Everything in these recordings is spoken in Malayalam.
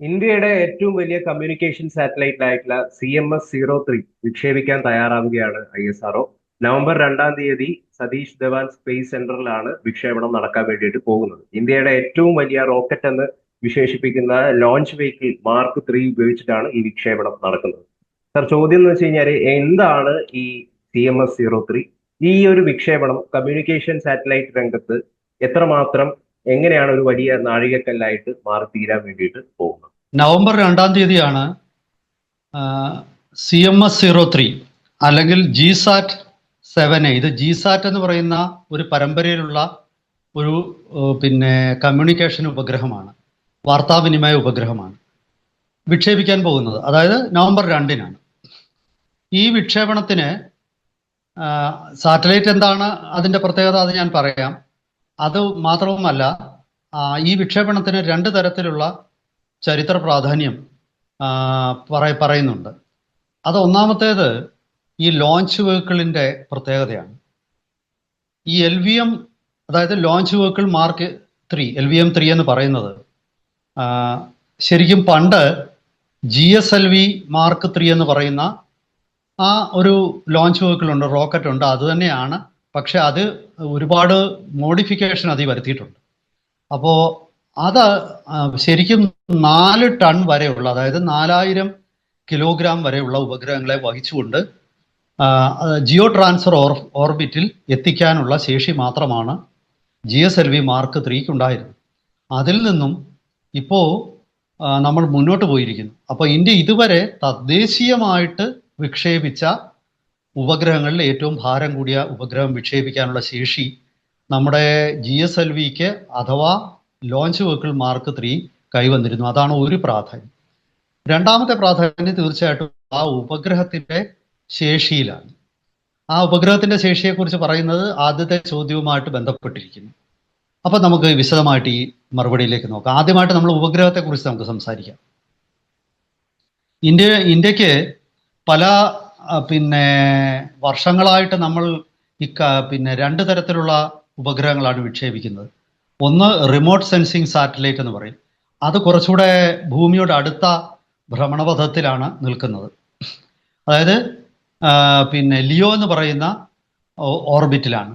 ഇന്ത്യയുടെ ഏറ്റവും വലിയ കമ്മ്യൂണിക്കേഷൻ സാറ്റലൈറ്റ് ആയിട്ടുള്ള C M S zero three വിക്ഷേപിക്കാൻ തയ്യാറാവുകയാണ് I S R O November രണ്ടാം തീയതി സതീഷ് ധവാൻ സ്പേസ് സെന്ററിലാണ് വിക്ഷേപണം നടക്കാൻ വേണ്ടിയിട്ട് പോകുന്നത്. ഇന്ത്യയുടെ ഏറ്റവും വലിയ റോക്കറ്റ് എന്ന് വിശേഷിപ്പിക്കുന്ന ലോഞ്ച് വെഹിക്കിൾ മാർക്ക് ത്രീ ഉപയോഗിച്ചിട്ടാണ് ഈ വിക്ഷേപണം നടക്കുന്നത്. സർ ചോദ്യം എന്ന് വെച്ച് കഴിഞ്ഞാൽ എന്താണ് ഈ C M S zero three ഈ ഒരു വിക്ഷേപണം കമ്മ്യൂണിക്കേഷൻ സാറ്റലൈറ്റ് രംഗത്ത് എത്രമാത്രം എങ്ങനെയാണ് ഒരു വലിയ നാഴികക്കല്ലായിട്ട് മാറി തീരാൻ വേണ്ടിയിട്ട് പോകുന്നത്? നവംബർ രണ്ടാം തീയതിയാണ് C M S zero three അല്ലെങ്കിൽ ജിസാറ്റ് സെവൻ എ ഇത് ജിസാറ്റ് എന്ന് പറയുന്ന ഒരു പരമ്പരയിലുള്ള ഒരു പിന്നെ കമ്മ്യൂണിക്കേഷൻ ഉപഗ്രഹമാണ്. വാർത്താവിനിമയ ഉപഗ്രഹമാണ്. വിക്ഷേപിക്കാൻ പോകുന്നത്. അതായത് നവംബർ രണ്ടിനാണ്. ഈ വിക്ഷേപണത്തിന് സാറ്റലൈറ്റ് എന്താണ്? അതിന്റെ പ്രത്യേകത അത് ഞാൻ പറയാം. അത് മാത്രവുമല്ല ഈ വിക്ഷേപണത്തിന് രണ്ട് തരത്തിലുള്ള ചരിത്ര പ്രാധാന്യം പറയ പറയുന്നുണ്ട്. അത് ഒന്നാമത്തേത് ഈ ലോഞ്ച് വെഹിക്കിളിന്റെ പ്രത്യേകതയാണ്. ഈ എൽ വി എം അതായത് launch vehicle mark three L V M three എന്ന് പറയുന്നത് ശരിക്കും പണ്ട് G S L V mark three എന്ന് പറയുന്ന ആ ഒരു ലോഞ്ച് വെഹിക്കിൾ ഉണ്ട് റോക്കറ്റ് ഉണ്ട് അത് തന്നെയാണ് പക്ഷെ അത് ഒരുപാട് മോഡിഫിക്കേഷൻ അതിൽ വരുത്തിയിട്ടുണ്ട്. അപ്പോൾ അത് ശരിക്കും നാല് ടൺ വരെയുള്ള അതായത് നാലായിരം കിലോഗ്രാം വരെയുള്ള ഉപഗ്രഹങ്ങളെ വഹിച്ചുകൊണ്ട് ജിയോ ട്രാൻസ്ഫർ ഓർ ഓർബിറ്റിൽ എത്തിക്കാനുള്ള ശേഷി മാത്രമാണ് G S L V mark ത്രീക്ക് ഉണ്ടായിരുന്നത് അതിൽ നിന്നും ഇപ്പോൾ നമ്മൾ മുന്നോട്ട് പോയിരിക്കുന്നു. അപ്പോൾ ഇന്ത്യ ഇതുവരെ തദ്ദേശീയമായിട്ട് വിക്ഷേപിച്ച ഉപഗ്രഹങ്ങളിൽ ഏറ്റവും ഭാരം കൂടിയ ഉപഗ്രഹം വിക്ഷേപിക്കാനുള്ള ശേഷി നമ്മുടെ ജി എസ് എൽ വിക്ക് അഥവാ ലോഞ്ച് വെഹിക്കിൾ മാർക്ക് ത്രീ കൈവന്നിരുന്നു. അതാണ് ഒരു പ്രാധാന്യം. രണ്ടാമത്തെ പ്രാധാന്യം തീർച്ചയായിട്ടും ആ ഉപഗ്രഹത്തിന്റെ ശേഷിയിലാണ്. ആ ഉപഗ്രഹത്തിന്റെ ശേഷിയെക്കുറിച്ച് പറയുന്നത് ആദ്യത്തെ ചോദ്യവുമായിട്ട് ബന്ധപ്പെട്ടിരിക്കുന്നു. അപ്പൊ നമുക്ക് വിശദമായിട്ട് ഈ മറുപടിയിലേക്ക് നോക്കാം. ആദ്യമായിട്ട് നമ്മൾ ഉപഗ്രഹത്തെ കുറിച്ച് നമുക്ക് സംസാരിക്കാം. ഇന്ത്യ ഇന്ത്യയ്ക്ക് പല പിന്നെ വർഷങ്ങളായിട്ട് നമ്മൾ ഈ പിന്നെ രണ്ട് തരത്തിലുള്ള ഉപഗ്രഹങ്ങളാണ് വിക്ഷേപിക്കുന്നത്. ഒന്ന് റിമോട്ട് സെൻസിങ് സാറ്റലൈറ്റ് എന്ന് പറയും. അത് കുറച്ചുകൂടെ ഭൂമിയുടെ അടുത്ത ഭ്രമണപഥത്തിലാണ് നിൽക്കുന്നത്. അതായത് പിന്നെ ലിയോ എന്ന് പറയുന്ന ഓർബിറ്റിലാണ്.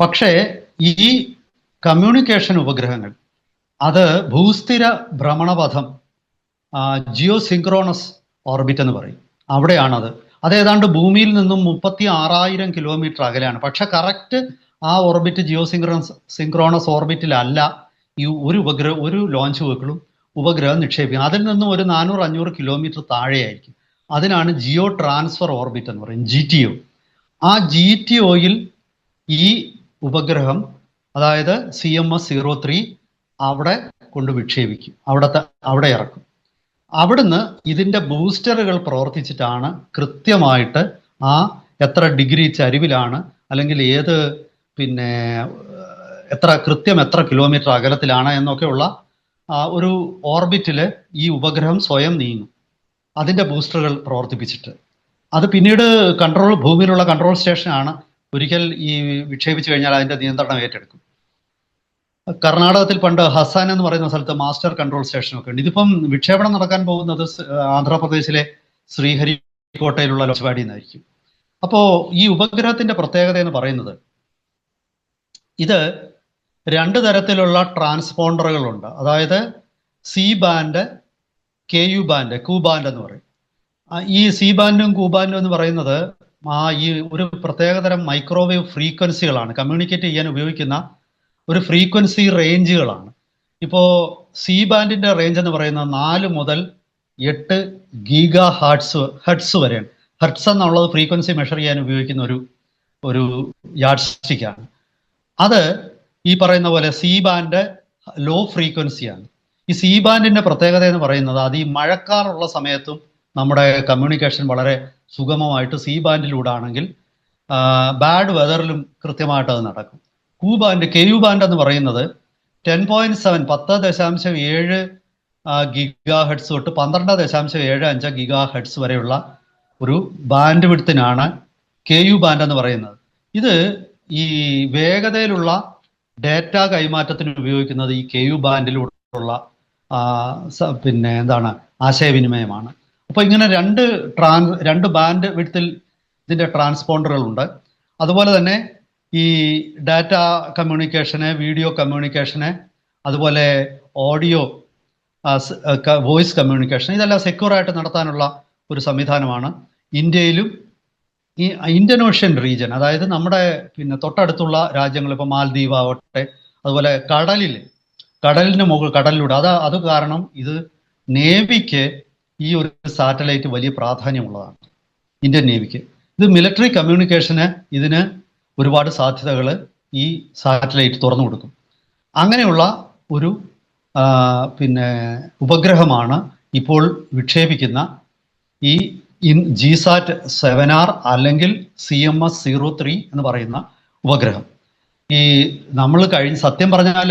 പക്ഷേ ഈ കമ്മ്യൂണിക്കേഷൻ ഉപഗ്രഹങ്ങൾ അത് ഭൂസ്ഥിര ഭ്രമണപഥം ജിയോ സിങ്ക്രോണസ് ഓർബിറ്റ് എന്ന് പറയും. അവിടെയാണത്. അത് ഏതാണ്ട് ഭൂമിയിൽ നിന്നും മുപ്പത്തി ആറായിരം കിലോമീറ്റർ അകലെയാണ്. പക്ഷെ കറക്റ്റ് ആ ഓർബിറ്റ് ജിയോ സിങ്ക്രോണസ് സിങ്ക്രോണസ് ഓർബിറ്റിലല്ല ഈ ഒരു ഉപഗ്രഹം ഒരു ലോഞ്ച് വെഹിക്കിളും ഉപഗ്രഹം നിക്ഷേപിക്കും അതിൽ നിന്നും ഒരു നാനൂറ് അഞ്ഞൂറ് കിലോമീറ്റർ താഴെയായിരിക്കും. അതിനാണ് ജിയോ ട്രാൻസ്ഫർ ഓർബിറ്റ് എന്ന് പറയും ജി ടി ഒ ആ ജി ടി ഒയിൽ ഈ ഉപഗ്രഹം അതായത് C M S zero three അവിടെ കൊണ്ട് വിക്ഷേപിക്കും. അവിടത്തെ അവിടെ ഇറക്കും. അവിടുന്ന് ഇതിന്റെ ബൂസ്റ്ററുകൾ പ്രവർത്തിച്ചിട്ടാണ് കൃത്യമായിട്ട് ആ എത്ര ഡിഗ്രി ചരിവിലാണ് അല്ലെങ്കിൽ ഏത് പിന്നെ എത്ര കൃത്യം എത്ര കിലോമീറ്റർ അകലത്തിലാണ് എന്നൊക്കെയുള്ള ഒരു ഓർബിറ്റിൽ ഈ ഉപഗ്രഹം സ്വയം നീങ്ങും. അതിന്റെ ബൂസ്റ്ററുകൾ പ്രവർത്തിപ്പിച്ചിട്ട്. അത് പിന്നീട് കൺട്രോൾ ഭൂമിയിലുള്ള കൺട്രോൾ സ്റ്റേഷനാണ്. ഒരിക്കൽ ഈ വിക്ഷേപിച്ചു കഴിഞ്ഞാൽ അതിന്റെ നിയന്ത്രണം ഏറ്റെടുക്കും. കർണാടകത്തിൽ പണ്ട് ഹസാൻ എന്ന് പറയുന്ന സ്ഥലത്ത് മാസ്റ്റർ കൺട്രോൾ സ്റ്റേഷൻ ഒക്കെ ഉണ്ട്. ഇതിപ്പം വിക്ഷേപണം നടക്കാൻ പോകുന്നത് ആന്ധ്രാപ്രദേശിലെ ശ്രീഹരിക്കോട്ടയിലുള്ള ലോച്ചവാടി എന്നായിരിക്കും അപ്പോ ഈ ഉപഗ്രഹത്തിന്റെ പ്രത്യേകത എന്ന് പറയുന്നത് ഇത് രണ്ട് തരത്തിലുള്ള ട്രാൻസ്പോണ്ടറുകളുണ്ട്. അതായത് C band K U band Ku band എന്ന് പറയും. ഈ സി ബാൻഡും കു ബാൻഡും എന്ന് പറയുന്നത് ആ ഈ ഒരു പ്രത്യേകതരം മൈക്രോവേവ് ഫ്രീക്വൻസികളാണ് കമ്മ്യൂണിക്കേറ്റ് ചെയ്യാൻ ഉപയോഗിക്കുന്ന ഒരു ഫ്രീക്വൻസി റേഞ്ചുകളാണ്. ഇപ്പോൾ സി ബാൻഡിന്റെ റേഞ്ച് എന്ന് പറയുന്നത് നാല് മുതൽ എട്ട് ഗീഗാ ഹാർട്സ് ഹെഡ്സ് വരെയാണ്. ഹെഡ്സ് എന്നുള്ളത് ഫ്രീക്വൻസി മെഷർ ചെയ്യാൻ ഉപയോഗിക്കുന്ന ഒരു ഒരു യാഡ് സ്റ്റിക്കാണ് അത് ഈ പറയുന്ന പോലെ സി ബാൻഡ് ലോ ഫ്രീക്വൻസിയാണ് ഈ സി ബാൻഡിന്റെ പ്രത്യേകത എന്ന് പറയുന്നത് അത് ഈ മഴക്കാറുള്ള സമയത്തും നമ്മുടെ കമ്മ്യൂണിക്കേഷൻ വളരെ സുഗമമായിട്ട് സി ബാൻഡിലൂടെ ആണെങ്കിൽ ബാഡ് വെതറിലും കൃത്യമായിട്ട് അത് നടക്കും. കൂ ബാൻഡ് കെ യു ബാൻഡ് എന്ന് പറയുന്നത് ടെൻ പോയിന്റ് സെവൻ പത്ത് ദശാംശം ഏഴ് ഗിഗാ ഹെഡ്സ് തൊട്ട് പന്ത്രണ്ട് ദശാംശം ഏഴ് അഞ്ച് ഗിഗാ ഹെഡ്സ് വരെയുള്ള ഒരു ബാൻഡ് വിടുത്തിനാണ് കെ യു ബാൻഡ് എന്ന് പറയുന്നത്. ഇത് ഈ വേഗതയിലുള്ള ഡാറ്റ കൈമാറ്റത്തിന് ഉപയോഗിക്കുന്നത് ഈ കെ യു ബാൻഡിലൂടെയുള്ള പിന്നെ എന്താണ് ആശയവിനിമയമാണ്. അപ്പോൾ ഇങ്ങനെ രണ്ട് ട്രാൻ രണ്ട് ബാൻഡ് വിഡ്ത്തിൽ ഇതിന്റെ ട്രാൻസ്പോണ്ടറുകളുണ്ട്. അതുപോലെ തന്നെ ഈ ഡാറ്റ കമ്മ്യൂണിക്കേഷന് വീഡിയോ കമ്മ്യൂണിക്കേഷന് അതുപോലെ ഓഡിയോ വോയിസ് കമ്മ്യൂണിക്കേഷൻ ഇതെല്ലാം സെക്യൂർ ആയിട്ട് നടത്താനുള്ള ഒരു സംവിധാനമാണ്. ഇന്ത്യയിലും ഈ ഇന്ത്യൻ ഓഷ്യൻ റീജിയൻ അതായത് നമ്മുടെ പിന്നെ തൊട്ടടുത്തുള്ള രാജ്യങ്ങൾ ഇപ്പോൾ മാൽദ്വീപ് ആവട്ടെ അതുപോലെ കടലിൽ കടലിന് മുകൾ കടലിലൂടെ അത് അത് കാരണം ഇത് നേവിക്ക് ഈ ഒരു സാറ്റലൈറ്റ് വലിയ പ്രാധാന്യമുള്ളതാണ്. ഇന്ത്യൻ നേവിക്ക്. ഇത് മിലിറ്ററി കമ്മ്യൂണിക്കേഷന് ഇതിന് ഒരുപാട് സാധ്യതകൾ ഈ സാറ്റലൈറ്റ് തുറന്നു കൊടുക്കും. അങ്ങനെയുള്ള ഒരു പിന്നെ ഉപഗ്രഹമാണ് ഇപ്പോൾ വിക്ഷേപിക്കുന്ന ഈ ഇൻ ജിസാറ്റ് സെവൻ ആർ അല്ലെങ്കിൽ C M S zero three എന്ന് പറയുന്ന ഉപഗ്രഹം. ഈ നമ്മൾ കഴിഞ്ഞ സത്യം പറഞ്ഞാൽ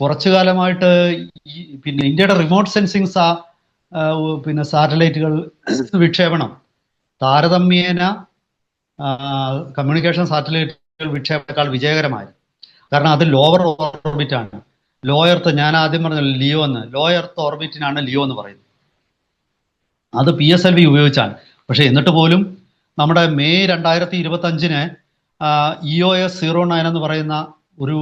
കുറച്ചു കാലമായിട്ട് ഈ പിന്നെ ഇന്ത്യയുടെ റിമോട്ട് സെൻസിങ് സാ പിന്നെ സാറ്റലൈറ്റുകൾ വിക്ഷേപണം. താരതമ്യേന കമ്മ്യൂണിക്കേഷൻ സാറ്റലൈറ്റുകൾ വിക്ഷേപത്തേക്കാൾ വിജയകരമായി. കാരണം അത് ലോവർ ഓർബിറ്റ് ആണ്. ലോ എർത്ത് ഞാൻ ആദ്യം പറഞ്ഞ ലിയോ എന്ന്. ലോ എർത്ത് ഓർബിറ്റിനാണ് ലിയോ എന്ന് പറയുന്നത്. അത് പി എസ് എൽ വി ഉപയോഗിച്ചാണ്. പക്ഷേ എന്നിട്ട് പോലും നമ്മുടെ മെയ് രണ്ടായിരത്തി ഇരുപത്തി അഞ്ചിന് E O S zero nine എന്ന് പറയുന്ന ഒരു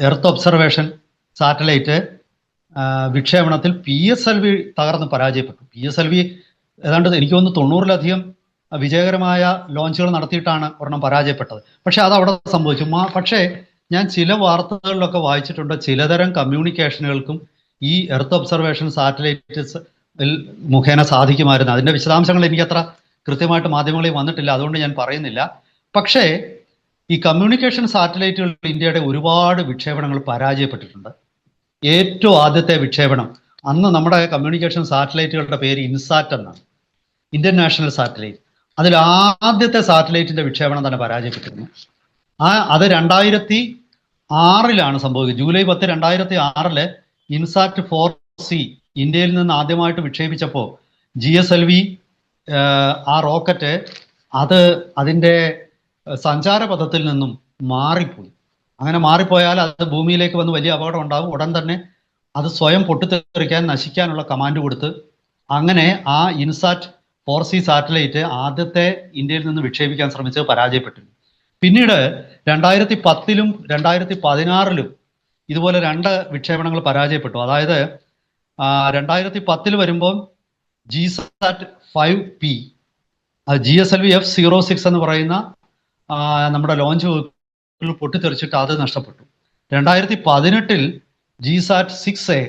എർത്ത് ഒബ്സർവേഷൻ സാറ്റലൈറ്റ് വിക്ഷേപണത്തിൽ പി എസ് എൽ വി തകർന്ന് പരാജയപ്പെട്ടു. പി എസ് എൽ വി ഏതാണ്ട് എനിക്ക് തോന്നുന്നു തൊണ്ണൂറിലധികം വിജയകരമായ ലോഞ്ചുകൾ നടത്തിയിട്ടാണ് ഒരെണ്ണം പരാജയപ്പെട്ടത്. പക്ഷെ അത് അവിടെ സംഭവിച്ചു. പക്ഷേ ഞാൻ ചില വാർത്തകളിലൊക്കെ വായിച്ചിട്ടുണ്ട്. ചിലതരം കമ്മ്യൂണിക്കേഷനുകൾക്കും ഈ എർത്ത് ഒബ്സർവേഷൻ സാറ്റലൈറ്റ്സ് മുഖേന സാധിക്കുമായിരുന്നു. അതിന്റെ വിശദാംശങ്ങൾ എനിക്ക് അത്ര കൃത്യമായിട്ട് മാധ്യമങ്ങളിൽ വന്നിട്ടില്ല. അതുകൊണ്ട് ഞാൻ പറയുന്നില്ല. പക്ഷേ ഈ കമ്മ്യൂണിക്കേഷൻ സാറ്റലൈറ്റുകൾ ഇന്ത്യയുടെ ഒരുപാട് വിക്ഷേപണങ്ങൾ പരാജയപ്പെട്ടിട്ടുണ്ട്. ഏറ്റവും ആദ്യത്തെ വിക്ഷേപണം അന്ന് നമ്മുടെ കമ്മ്യൂണിക്കേഷൻ സാറ്റലൈറ്റുകളുടെ പേര് ഇൻസാറ്റ് എന്നാണ്. Indian national satellite. അതിൽ ആദ്യത്തെ സാറ്റലൈറ്റിന്റെ വിക്ഷേപണം തന്നെ പരാജയപ്പെട്ടിരുന്നു. ആ അത് രണ്ടായിരത്തി ആറിലാണ് സംഭവിച്ചത് ജൂലൈ പത്ത് രണ്ടായിരത്തി ആറിൽ ഇൻസാറ്റ് ഫോർ സി ഇന്ത്യയിൽ നിന്ന് ആദ്യമായിട്ട് വിക്ഷേപിച്ചപ്പോൾ ജി എസ് എൽ വി ആ റോക്കറ്റ് അത് അതിന്റെ സഞ്ചാരപഥത്തിൽ നിന്നും മാറിപ്പോയി. അങ്ങനെ മാറിപ്പോയാൽ അത് ഭൂമിയിലേക്ക് വന്ന് വലിയ അപകടം ഉണ്ടാകും ഉടൻ തന്നെ അത് സ്വയം പൊട്ടിത്തെറിക്കാൻ നശിക്കാനുള്ള കമാൻഡ് കൊടുത്ത് അങ്ങനെ ആ ഇൻസാറ്റ് ഫോർ സി സാറ്റലൈറ്റ് ആദ്യത്തെ ഇന്ത്യയിൽ നിന്ന് വിക്ഷേപിക്കാൻ ശ്രമിച്ചത് പരാജയപ്പെട്ടിരുന്നു. പിന്നീട് രണ്ടായിരത്തി പത്തിലും രണ്ടായിരത്തി പതിനാറിലും ഇതുപോലെ രണ്ട് വിക്ഷേപണങ്ങൾ പരാജയപ്പെട്ടു. അതായത് രണ്ടായിരത്തി പത്തിൽ വരുമ്പോൾ GSAT five P G S L V F zero six എന്ന് പറയുന്ന നമ്മുടെ ലോഞ്ച് വെഹിക്കിൾ പൊട്ടിത്തെറിച്ചിട്ട് അത് നഷ്ടപ്പെട്ടു. രണ്ടായിരത്തി പതിനെട്ടിൽ ജി സാറ്റ് സിക്സ് എ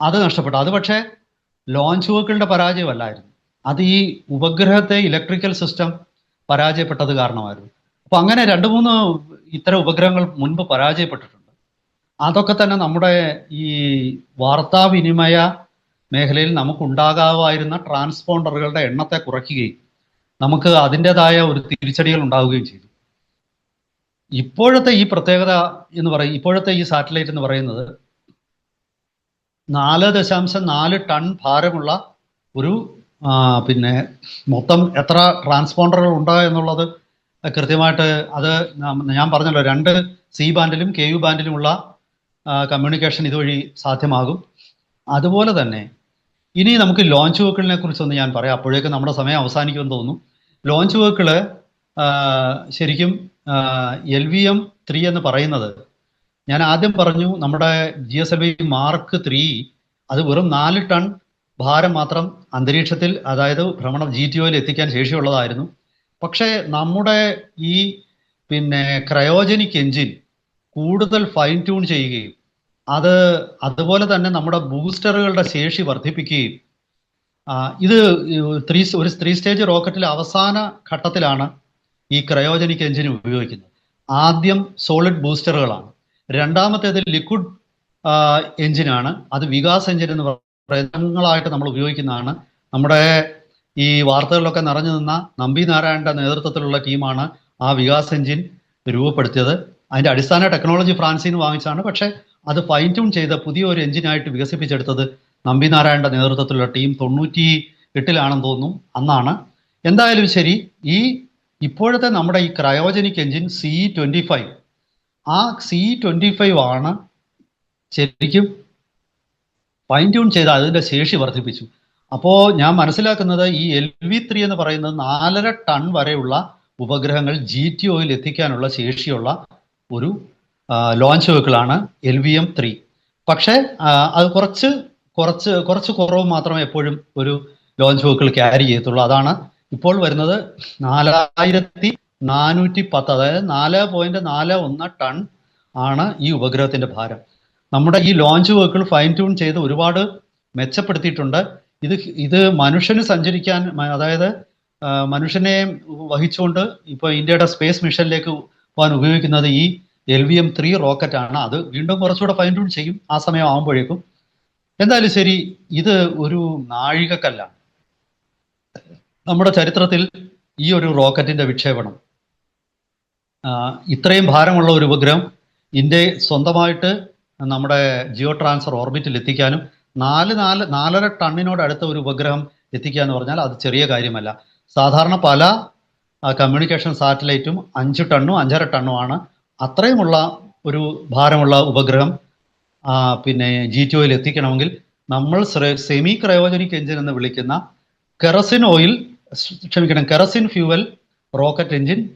അത് നഷ്ടപ്പെട്ടു. അത് പക്ഷേ ലോഞ്ച് വെഹിക്കിളിന്റെ പരാജയമല്ലായിരുന്നു. അത് ഈ ഉപഗ്രഹത്തെ ഇലക്ട്രിക്കൽ സിസ്റ്റം പരാജയപ്പെട്ടത് കാരണമായിരുന്നു. അപ്പൊ അങ്ങനെ രണ്ട് മൂന്ന് ഇത്തരം ഉപഗ്രഹങ്ങൾ മുൻപ് പരാജയപ്പെട്ടിട്ടുണ്ട്. അതൊക്കെ തന്നെ നമ്മുടെ ഈ വാർത്താവിനിമയ മേഖലയിൽ നമുക്കുണ്ടാകാമായിരുന്ന ട്രാൻസ്പോണ്ടറുകളുടെ എണ്ണത്തെ കുറയ്ക്കുകയും നമുക്ക് അതിന്റെതായ ഒരു തിരിച്ചടികൾ ഉണ്ടാവുകയും ചെയ്തു. ഇപ്പോഴത്തെ ഈ പ്രത്യേകത എന്ന് പറയും ഇപ്പോഴത്തെ ഈ സാറ്റലൈറ്റ് എന്ന് പറയുന്നത് നാല് ദശാംശം നാല് ടൺ ഭാരമുള്ള ഒരു പിന്നെ മൊത്തം എത്ര ട്രാൻസ്പോണ്ടറുകൾ ഉണ്ട് എന്നുള്ളത് കൃത്യമായിട്ട് അത് ഞാൻ പറഞ്ഞല്ലോ രണ്ട് സി ബാൻഡിലും കെ യു ബാൻഡിലുമുള്ള കമ്മ്യൂണിക്കേഷൻ ഇതുവഴി സാധ്യമാകും. അതുപോലെ തന്നെ ഇനി നമുക്ക് ലോഞ്ച് വെഹിക്കിളിനെ കുറിച്ചൊന്ന് ഞാൻ പറയാം. അപ്പോഴേക്കും നമ്മുടെ സമയം അവസാനിക്കുമെന്ന് തോന്നുന്നു. ലോഞ്ച് വെഹിക്കിൾ ശരിക്കും എൽ വി എം ത്രീ എന്ന് പറയുന്നത് ഞാൻ ആദ്യം പറഞ്ഞു നമ്മുടെ G S L V mark three അത് വെറും നാല് ടൺ ഭാരം മാത്രം അന്തരീക്ഷത്തിൽ അതായത് ഭ്രമണം ജി ടി ഒയിൽ എത്തിക്കാൻ ശേഷിയുള്ളതായിരുന്നു. പക്ഷേ നമ്മുടെ ഈ പിന്നെ ക്രയോജനിക് എഞ്ചിൻ കൂടുതൽ ഫൈൻ ട്യൂൺ ചെയ്യുകയും അത് അതുപോലെ തന്നെ നമ്മുടെ ബൂസ്റ്ററുകളുടെ ശേഷി വർദ്ധിപ്പിക്കുകയും ഇത് ത്രീ ഒരു ത്രീ സ്റ്റേജ് റോക്കറ്റിലെ അവസാന ഘട്ടത്തിലാണ് ഈ ക്രയോജനിക് എഞ്ചിൻ ഉപയോഗിക്കുന്നത്. ആദ്യം സോളിഡ് ബൂസ്റ്ററുകളാണ് രണ്ടാമത്തേത് ലിക്വിഡ് എഞ്ചിനാണ് അത് വികാസ് എഞ്ചിൻ എന്ന് പറയുന്നതായിട്ട് നമ്മൾ ഉപയോഗിക്കുന്നതാണ്. നമ്മുടെ ഈ വാർത്തകളിലൊക്കെ നിറഞ്ഞു നിന്ന നമ്പി നാരായണന്റെ നേതൃത്വത്തിലുള്ള ടീമാണ് ആ വികാസ് എഞ്ചിൻ രൂപപ്പെടുത്തിയത്. അതിന്റെ അടിസ്ഥാന ടെക്നോളജി ഫ്രാൻസിൽ നിന്ന് വാങ്ങിച്ചാണ് പക്ഷെ അത് ഫൈൻ ട്യൂൺ ചെയ്ത പുതിയൊരു എഞ്ചിനായിട്ട് വികസിപ്പിച്ചെടുത്തത് നമ്പി നാരായണന്റെ നേതൃത്വത്തിലുള്ള ടീം തൊണ്ണൂറ്റി എട്ടിലാണെന്ന് തോന്നുന്നു. അന്നാണ്. എന്തായാലും ശരി ഈ ഇപ്പോഴത്തെ നമ്മുടെ ഈ cryogenic engine C twenty five ആ സി ട്വന്റി ഫൈവ് ആണ് ശരിക്കും ഫൈൻ ട്യൂൺ ചെയ്ത് അതിന്റെ ശേഷി വർദ്ധിപ്പിച്ചു. അപ്പോൾ ഞാൻ മനസ്സിലാക്കുന്നത് ഈ എൽ വി ത്രീ എന്ന് പറയുന്നത് നാലര ടൺ വരെയുള്ള ഉപഗ്രഹങ്ങൾ ജി ടി ഒയിൽ എത്തിക്കാനുള്ള ശേഷിയുള്ള ഒരു ലോഞ്ച് വെഹിക്കിളാണ് എൽ വി എം ത്രീ പക്ഷേ അത് കുറച്ച് കുറച്ച് കുറച്ച് കുറവ് മാത്രമേ എപ്പോഴും ഒരു ലോഞ്ച് വെഹിക്കിൾ ക്യാരി ചെയ്യത്തുള്ളൂ. അതാണ് ഇപ്പോൾ വരുന്നത് നാലായിരത്തി നാനൂറ്റി പത്ത് അതായത് നാല് പോയിന്റ് നാല് ഒന്ന് ടൺ ആണ് ഈ ഉപഗ്രഹത്തിന്റെ ഭാരം. നമ്മുടെ ഈ ലോഞ്ച് വർക്കുകൾ ഫൈൻ ട്യൂൺ ചെയ്ത് ഒരുപാട് മെച്ചപ്പെടുത്തിയിട്ടുണ്ട്. ഇത് ഇത് മനുഷ്യന് സഞ്ചരിക്കാൻ അതായത് മനുഷ്യനെ വഹിച്ചുകൊണ്ട് ഇപ്പോൾ ഇന്ത്യയുടെ സ്പേസ് മിഷനിലേക്ക് പോകാൻ ഉപയോഗിക്കുന്നത് ഈ L V M three rocket ആണ്. അത് വീണ്ടും കുറച്ചുകൂടെ ഫൈൻ ട്യൂൺ ചെയ്യും ആ സമയം ആകുമ്പോഴേക്കും എന്തായാലും ശരി ഇത് ഒരു നാഴികക്കല്ലാണ്. നമ്മുടെ ചരിത്രത്തിൽ ഈ ഒരു റോക്കറ്റിന്റെ വിക്ഷേപണം. ഇത്രയും ഭാരമുള്ള ഒരു ഉപഗ്രഹം ഇന്ത്യ സ്വന്തമായിട്ട് നമ്മുടെ ജിയോ ട്രാൻസ്ഫർ ഓർബിറ്റിൽ എത്തിക്കാനും നാല് നാല് നാലര ടണ്ണിനോട് അടുത്ത ഒരു ഉപഗ്രഹം എത്തിക്കുക എന്ന് പറഞ്ഞാൽ അത് ചെറിയ കാര്യമല്ല. സാധാരണ പല കമ്മ്യൂണിക്കേഷൻ സാറ്റലൈറ്റും അഞ്ച് ടണ്ണും അഞ്ചര ടണ്ണുമാണ്. അത്രയുമുള്ള ഒരു ഭാരമുള്ള ഉപഗ്രഹം പിന്നെ ജി ടി ഒയിൽ എത്തിക്കണമെങ്കിൽ നമ്മൾ സെമി ക്രയോജനിക് എഞ്ചിൻ എന്ന് വിളിക്കുന്ന കെറസിൻ ഓയിൽ ക്ഷമിക്കണം കെറസിൻ ഫ്യൂവൽ റോക്കറ്റ് എഞ്ചിൻ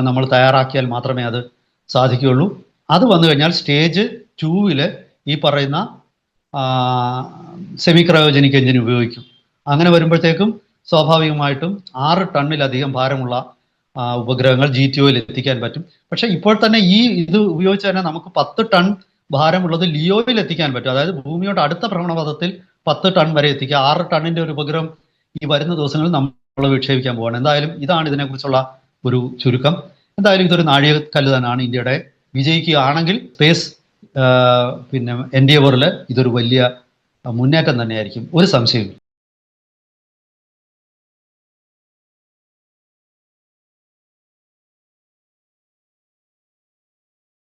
നമ്മൾ തയ്യാറാക്കിയാൽ മാത്രമേ അത് സാധിക്കുകയുള്ളൂ. അത് വന്നു കഴിഞ്ഞാൽ സ്റ്റേജ് ടൂവിൽ ഈ പറയുന്ന സെമി ക്രയോജനിക് എഞ്ചിൻ ഉപയോഗിക്കും. അങ്ങനെ വരുമ്പോഴത്തേക്കും സ്വാഭാവികമായിട്ടും ആറ് ടണ്ണിലധികം ഭാരമുള്ള ഉപഗ്രഹങ്ങൾ ജി ടി ഒയിൽ എത്തിക്കാൻ പറ്റും. പക്ഷേ ഇപ്പോൾ തന്നെ ഈ ഇത് ഉപയോഗിച്ച് തന്നെ നമുക്ക് പത്ത് ടൺ ഭാരമുള്ളത് ലിയോയിൽ എത്തിക്കാൻ പറ്റും. അതായത് ഭൂമിയോട് അടുത്ത ഭ്രമണപഥത്തിൽ പത്ത് ടൺ വരെ എത്തിക്കുക. ആറ് ടണ്ണിന്റെ ഒരു ഉപഗ്രഹം ഈ വരുന്ന ദിവസങ്ങളിൽ നമ്മൾ വിക്ഷേപിക്കാൻ പോവാണ്. എന്തായാലും ഇതാണ് ഇതിനെക്കുറിച്ചുള്ള ഒരു ചുരുക്കം. എന്തായാലും ഇതൊരു നാഴികക്കല്ല് തന്നെയാണ് ഇന്ത്യയുടെ. വിജയിക്കുകയാണെങ്കിൽ സ്പേസ് പിന്നെ എൻഡിയവറിൽ ഇതൊരു വലിയ മുന്നേറ്റം തന്നെയായിരിക്കും. ഒരു സംശയവും